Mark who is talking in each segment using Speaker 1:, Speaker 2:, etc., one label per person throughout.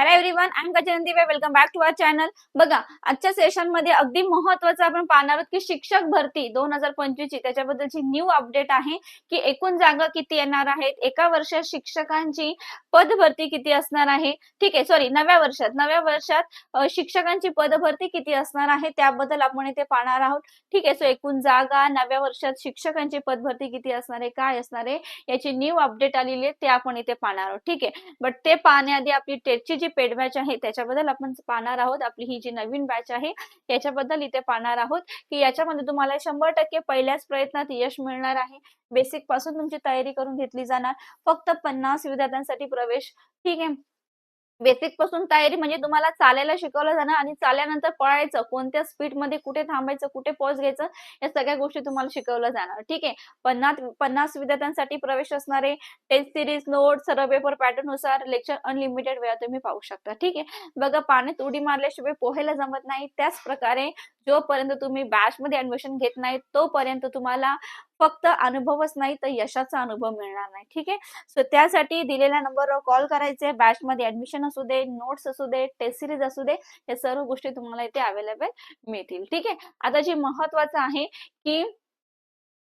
Speaker 1: Hello everyone I am Gajnandi welcome back to our channel बघा आजच्या सेशनमध्ये अगदी महत्वाचं आपण पाहणार आहोत की शिक्षक भरती दोन हजार पंचवीस ची त्याच्याबद्दलची न्यू अपडेट आहे की एकूण जागा किती येणार आहेत? एका वर्षात शिक्षकांची पदभरती किती असणार आहे? ठीक आहे सॉरी नव्या वर्षात. नव्या वर्षात शिक्षकांची शिक्षकांची पदभरती किती असणार आहे? त्याबद्दल आपण इथे पाहणार आहोत. ठीक आहे सो एकूण जागा नव्या वर्षात शिक्षकांची पदभरती किती असणार आहे? काय असणार आहे? याची न्यू अपडेट आलेली आहे ते आपण इथे पाहणार आहोत. ठीक आहे बट ते पाहण्याआधी आपली टेटची जी पेड बॅच आहे त्याच्याबद्दल आपण पाहणार आहोत. आपली ही जी नवीन बॅच आहे याच्याबद्दल इथे पाहणार आहोत. की याच्यामध्ये तुम्हाला शंभर टक्के पहिल्याच प्रयत्नात यश मिळणार आहे. बेसिकपासून तुमची तयारी करून घेतली जाणार. फक्त पन्नास विद्यार्थ्यांसाठी प्रवेश. ठीक आहे. बेसिकपासून तयारी म्हणजे तुम्हाला चालायला शिकवलं जाणार आणि चालल्यानंतर पळायचं कोणत्या स्पीडमध्ये कुठे थांबायचं कुठे पॉज घ्यायचं या सगळ्या गोष्टी तुम्हाला शिकवलं जाणार. ठीक आहे? पन्नास पन्नास विद्यार्थ्यांसाठी प्रवेश असणारे टेस्ट सिरीज नोट सर्व पेपर पॅटर्ननुसार लेक्चर अनलिमिटेड वेळा तुम्ही पाहू शकता. ठीक आहे? बघा पाण्यात उडी मारल्याशिवाय पोहायला जमत नाही. त्याच प्रकारे जोपर्यंत तुम्ही बॅच मध्ये ऍडमिशन घेत नाही तोपर्यंत तुम्हाला फक्त अनुभवच नाही तर यशाचा अनुभव मिळणार नाही. ठीक आहे? सो त्यासाठी दिलेल्या नंबरवर कॉल करायचे. बॅच मध्ये ऍडमिशन असू दे नोट्स असू दे टेस्ट सिरीज असू दे या सर्व गोष्टी तुम्हाला इथे अवेलेबल मिळतील. ठीक आहे? आता जे महत्वाचं आहे की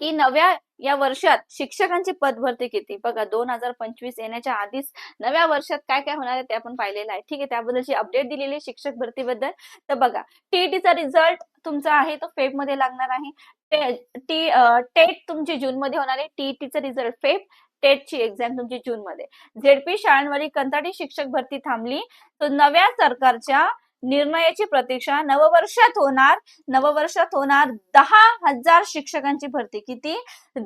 Speaker 1: की नव्या या वर्षात शिक्षकांची पदभरती किती? बघा दोन हजार पंचवीस येण्याच्या आधीच नव्या वर्षात काय काय होणार आहे ते आपण पाहिलेलं आहे. ठीक आहे? त्याबद्दलची अपडेट दिलेली शिक्षक भरतीबद्दल. तर बघा टीईटीचा रिझल्ट तुमचा आहे तो फेबमध्ये लागणार आहे. टी टेट तुमची जून मध्ये होणार आहे. टीईटीचा रिझल्ट फेब टेटची एक्झाम तुमची जून मध्ये. झेडपी शाळांवरील कंत्राटी शिक्षक भरती थांबली. तर नव्या सरकारच्या निर्णयाची प्रतीक्षा नववर्षात होणार. नववर्षात होणार दहा हजार शिक्षकांची भरती. किती?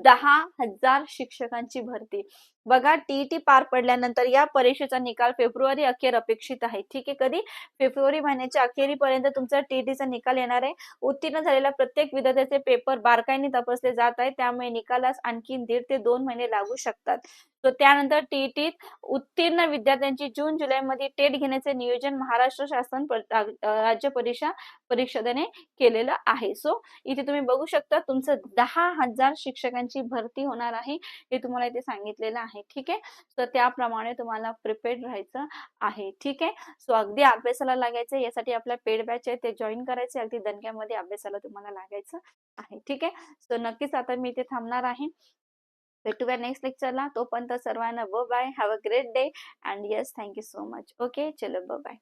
Speaker 1: दहा हजार शिक्षकांची भरती. बघा टीईटी पार पडल्यानंतर या परीक्षेचा निकाल फेब्रुवारी अखेर अपेक्षित आहे. ठीक आहे कधी? फेब्रुवारी महिन्याच्या अखेरीपर्यंत तुमचा टीईटीचा निकाल येणार आहे. उत्तीर्ण झालेल्या प्रत्येक विद्यार्थ्याचे पेपर बारकाईने तपासले जात आहे त्यामुळे निकालास आणखी दीड ते दोन महिने लागू शकतात. तो त्यानंतर टीईटीत उत्तीर्ण विद्यार्थ्यांची जून जुलै मध्ये टेट घेण्याचे नियोजन महाराष्ट्र शासन राज्य परीक्षा परिषदेने केलेलं आहे. सो इथे तुम्ही बघू शकता तुमचं दहा हजार शिक्षकांची भरती होणार आहे. हे तुम्हाला इथे सांगितलेलं आहे. ठीक आहे? तर त्याप्रमाणे तुम्हाला प्रिपेड राहायचं आहे ठीक आहे? सो अगदी अभ्यासाला लागायचं यासाठी आपल्या पेड बॅच आहे ते जॉईन करायचे अगदी दणक्यामध्ये अभ्यासाला तुम्हाला लागायचं आहे ठीक आहे? सो नक्कीच आता मी इथे थांबणार आहे. भेटूया नेक्स्ट लेक्चरला तोपर्यंत सर्वांना ब bye have a great day and yes thank you so much okay चलो ब बाय